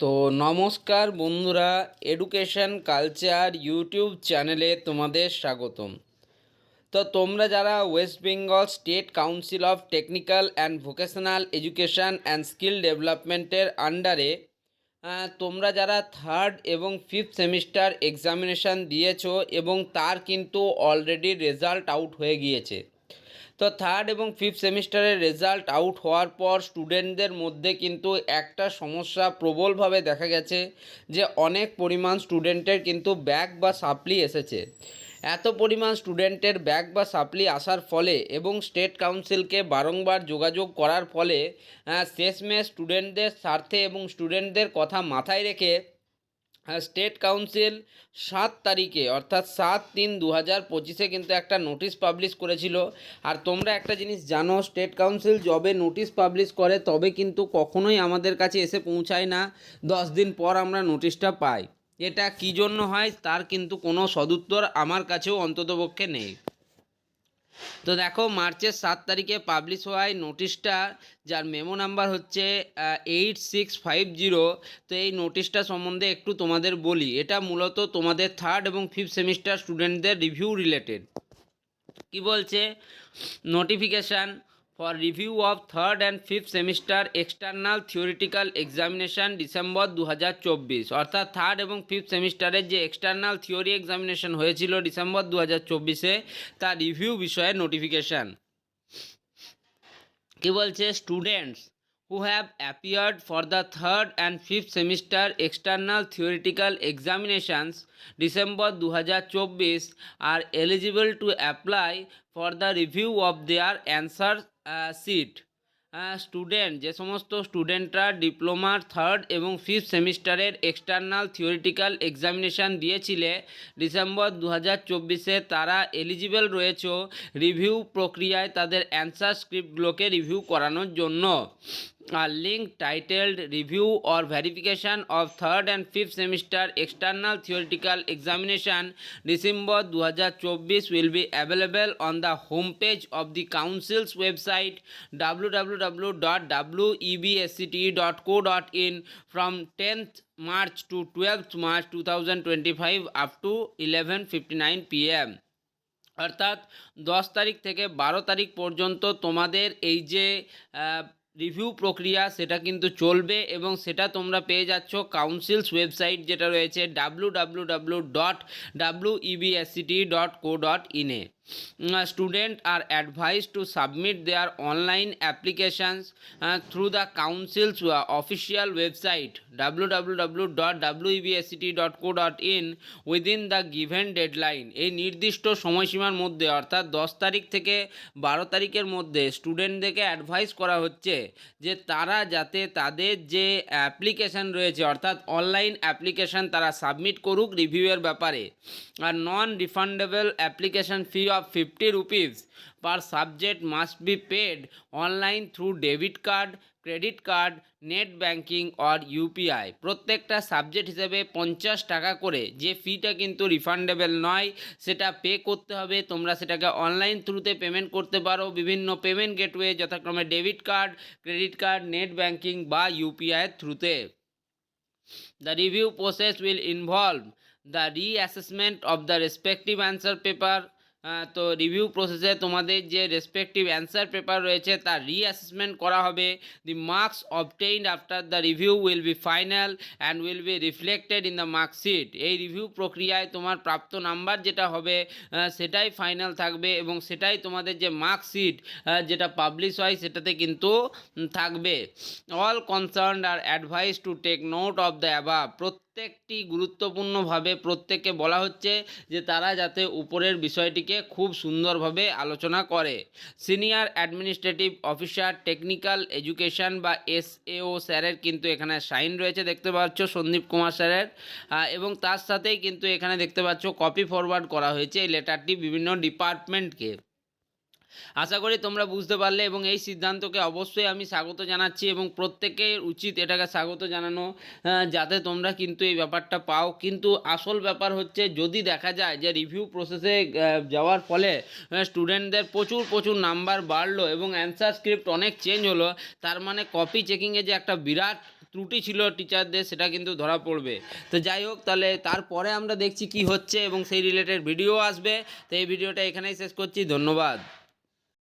তো নমস্কার বন্ধুরা এডুকেশন কালচার ইউটিউব চ্যানেলে তোমাদের স্বাগতম। তো তোমরা যারা West Bengal state council of technical and vocational education and skill ডেভেলপমেন্টের আন্ডারে তোমরা যারা থার্ড এবং ফিফথ সেমিস্টার এক্সামিনেশান দিয়েছ এবং তার কিন্তু অলরেডি রেজাল্ট আউট হয়ে গিয়েছে। তো থার্ড এবং ফিফথ সেমিস্টারের রেজাল্ট আউট হওয়ার পর স্টুডেন্টদের মধ্যে কিন্তু একটা সমস্যা প্রবলভাবে দেখা গেছে যে অনেক পরিমাণ স্টুডেন্টের কিন্তু ব্যাক বা সাপ্লি এসেছে। এত পরিমাণ স্টুডেন্টের ব্যাক বা সাপ্লি আসার ফলে এবং স্টেট কাউন্সিলকে বারংবার যোগাযোগ করার ফলে শেষমেশ স্টুডেন্টদের স্বার্থে এবং স্টুডেন্টদের কথা মাথায় রেখে স্টেট কাউন্সিল সাত তারিখে, অর্থাৎ সাত তিন দু হাজার পঁচিশে কিন্তু একটা নোটিশ পাবলিশ করেছিল। আর তোমরা একটা জিনিস জানো স্টেট কাউন্সিল যবে নোটিশ পাবলিশ করে, তবে কিন্তু কখনোই আমাদের কাছে এসে পৌঁছায় না। দশ দিন পর আমরা নোটিশটা পাই। এটা কী জন্য হয়, তার কিন্তু কোনো সদুত্তর আমার কাছেও অন্ততপক্ষে নেই। তো দেখো, মার্চের সাত তারিখে পাবলিশ হওয়ায় নোটিশটা যার মেমো নাম্বার হচ্ছে এইট সিক্স ফাইভ জিরো তো এই নোটিশটা সম্বন্ধে একটু তোমাদের বলি। এটা মূলত তোমাদের থার্ড এবং ফিফথ সেমিস্টার স্টুডেন্টদের রিভিউ রিলেটেড কি বলছে? Notification for review of third and fifth semester external theoretical examination December দু হাজার চব্বিশ। অর্থাৎ থার্ড এবং ফিফথ সেমিস্টারের যে এক্সটার্নাল থিওরি এক্সামিনেশন হয়েছিল ডিসেম্বর দু হাজার তার রিভিউ বিষয়ে নোটিফিকেশান কী বলছে? Students who have appeared for the third and fifth semester external theoretical examinations December 2024 are eligible to apply for the review of their answer uh, sheet. Student যে সমস্ত স্টুডেন্টরা ডিপ্লোমার থার্ড এবং ফিফথ সেমিস্টারের external theoretical examination দিয়েছিলে December দু হাজার তারা এলিজিবল রয়েছে রিভিউ প্রক্রিয়ায় তাদের অ্যান্সার স্ক্রিপ্টগুলোকে রিভিউ করানোর জন্য হাজার চব্বিশ will be available on the home page of the council's website W W W dot W EBSCT dot co dot in from tenth March to twelfth March two thousand twenty five up to eleven fifty nine PM অর্থাৎ দশ তারিখ থেকে বারো তারিখ পর্যন্ত তোমাদের এই যে রিভিউ প্রক্রিয়া, সেটা কিন্তু চলবে এবং সেটা তোমরা পেয়ে যাচ্ছ কাউন্সিলস ওয়েবসাইট যেটা রয়েছে W W W dot W EBSCT dot co dot ইনে applications through the council's official website W W W dot W EBSCT dot co dot in within the given deadline এই নির্দিষ্ট সময়সীমার মধ্যে, অর্থাৎ দশ তারিখ থেকে বারো তারিখের মধ্যে স্টুডেন্টদেরকে অ্যাডভাইস করা হচ্ছে যে তারা যাতে তাদের যে অ্যাপ্লিকেশান রয়েছে, অর্থাৎ অনলাইন অ্যাপ্লিকেশান তারা সাবমিট করুক রিভিউয়ের ব্যাপারে। আর non refundable application fee of fifty rupees per subject must be paid online through debit card credit card net banking or UPI প্রত্যেকটা সাবজেক্ট হিসেবে পঞ্চাশ টাকা করে। যে ফিটা কিন্তু রিফান্ডেবল নয় সেটা পে করতে হবে। তোমরা সেটাকে অনলাইন থ্রুতে পেমেন্ট করতে পারো। বিভিন্ন পেমেন্ট গেটওয়ে যথাক্রমে debit card credit card net banking বা ইউপিআইয়ের থ্রুতে The review process will involve the reassessment of respective answer paper আহ, তো রিভিউ প্রসেসে তোমাদের যে রেসপেক্টিভ অ্যান্সার পেপার রয়েছে, তার রিঅ্যাসেসমেন্ট করা হবে। The marks obtained after the review will be final and will be reflected in the marksheet এই review প্রক্রিয়ায় তোমার প্রাপ্ত নাম্বার যেটা হবে সেটাই ফাইনাল থাকবে এবং সেটাই তোমাদের যে মার্কশিট যেটা পাবলিশ হয়, সেটাতে কিন্তু থাকবে। All concern are advise to take note of the অ্যাবা প্রত্যেকটি গুরুত্বপূর্ণভাবে প্রত্যেককে বলা হচ্ছে যে তারা যাতে উপরের বিষয়টিকে খুব সুন্দরভাবে আলোচনা করে। Senior administrative officer, technical education বা এসএও স্যারের কিন্তু এখানে সাইন রয়েছে, দেখতে পাচ্ছ সন্দীপ কুমার স্যারের। এবং তার সাথেই কিন্তু এখানে দেখতে পাচ্ছ কপি ফরওয়ার্ড করা হয়েছে এই লেটারটি বিভিন্ন ডিপার্টমেন্টকে আশা করি তোমরা বুঝতে পারলে এবং এই সিদ্ধান্তকে অবশ্যই আমি স্বাগত জানাচ্ছি এবং প্রত্যেকের উচিত এটাকে স্বাগত জানানো আহ, যাতে তোমরা কিন্তু এই ব্যাপারটা পাও। কিন্তু আসল ব্যাপার হচ্ছে যদি দেখা যায় যে রিভিউ প্রসেসে যাওয়ার ফলে স্টুডেন্টদের প্রচুর প্রচুর নাম্বার বাড়লো এবং অ্যান্সার স্ক্রিপ্ট অনেক চেঞ্জ হলো তার মানে কপি চেকিংয়ে যে একটা বিরাট ত্রুটি ছিল টিচারদের সেটা কিন্তু ধরা পড়বে। তো যাই হোক তাহলে তারপরে আমরা দেখছি কি হচ্ছে এবং সেই রিলেটেড ভিডিও আসবে। তো এই ভিডিওটা এখানেই শেষ করছি। ধন্যবাদ।